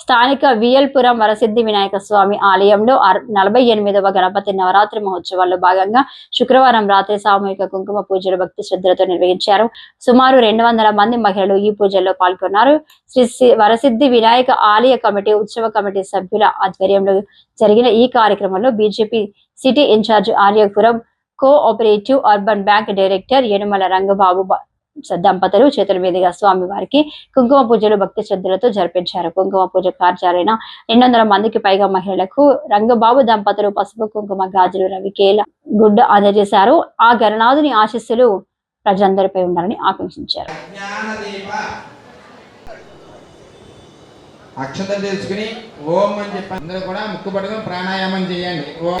స్థానిక వియల్పురం వరసిద్ధి వినాయక స్వామి ఆలయంలో నలభై ఎనిమిదవ గణపతి నవరాత్రి మహోత్సవాల్లో భాగంగా శుక్రవారం రాత్రి సామూహిక కుంకుమ పూజలు భక్తి శ్రద్ధలతో నిర్వహించారు. సుమారు రెండు వందల మంది మహిళలు ఈ పూజల్లో పాల్గొన్నారు. శ్రీ వరసిద్ధి వినాయక ఆలయ కమిటీ ఉత్సవ కమిటీ సభ్యుల ఆధ్వర్యంలో జరిగిన ఈ కార్యక్రమంలో BJP city incharge Aryapuram cooperative urban bank director Yanamala Rangababu దంపతులు చేతుల మీదుగా స్వామి వారికి కుంకుమ పూజలు భక్తి శ్రద్ధలతో జరిపించారు. కుంకుమ పూజ కార్యాలైన రెండు వందల మందికి పైగా మహిళలకు రంగబాబు దంపతులు పసుపు కుంకుమ గాజులు రవికేల గుడ్డ అందజేశారు. ఆ గణనాథుని ఆశీస్సులు ప్రజలందరిపై ఉండాలని ఆకాంక్షించారు. అక్షతం తెలుసుకుని ఓం అని చెప్పి అందరూ కూడా ముక్కు పట్టుకుని ప్రాణాయామం చేయండి. ఓం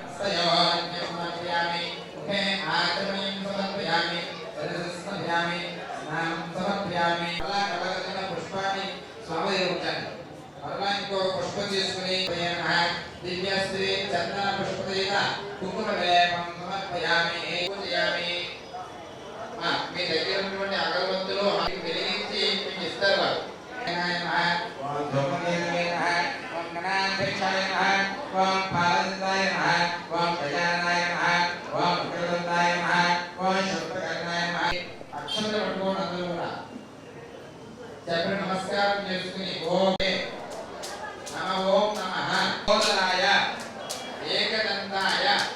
తీసుకుని దివ్యశ్రీ చందన పుష్పదైన కుంకుమ వేపం సమర్పయామి పూజయామి. మీ దగ్గర ఉన్నటువంటి అగరబత్తులు వెలిగించి మీకు ఇస్తారు వారు. ఓం గణాధ్యక్షాయ ఓం ఓం ప్రజానాయ ఓం ఓం అందరూ కూడా. చెప్పండి నమస్కారం చేసుకుని ఓం போதனாய